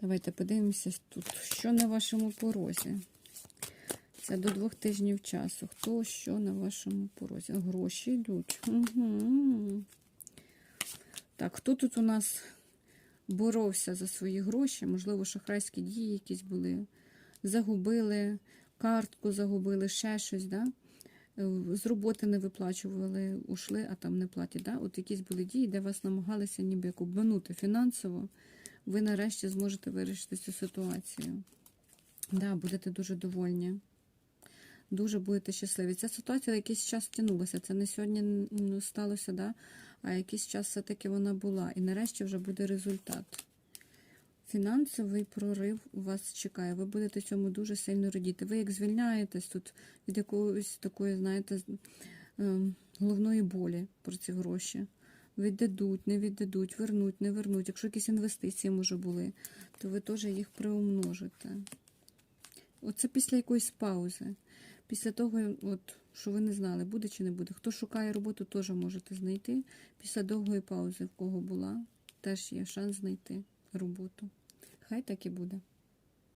Давайте подивимося тут, що на вашому порозі. Це до двох тижнів часу. Хто що на вашому порозі? Гроші йдуть. Угу. Так, хто тут у нас боровся за свої гроші? Можливо, шахрайські дії якісь були. Загубили, картку загубили, ще щось, да? Е, з роботи не виплачували, ушли, а там не платять. Да? От якісь були дії, де вас намагалися ніби як обманути фінансово. Ви нарешті зможете вирішити цю ситуацію. Да, будете дуже довольні. Дуже будете щасливі. Ця ситуація якийсь час тягнулася. Це не сьогодні сталося, да? а якийсь час все-таки вона була. І нарешті вже буде результат. Фінансовий прорив вас чекає. Ви будете цьому дуже сильно радіти. Ви як звільняєтесь тут від якоїсь такої, знаєте, ем, головної болі про ці гроші. Віддадуть, не віддадуть, вернуть, не вернуть. Якщо якісь інвестиції, може, були, то ви теж їх приумножите. Оце після якоїсь паузи. Після того, от, що ви не знали, буде чи не буде. Хто шукає роботу, теж можете знайти. Після довгої паузи, в кого була, теж є шанс знайти роботу. Хай так і буде.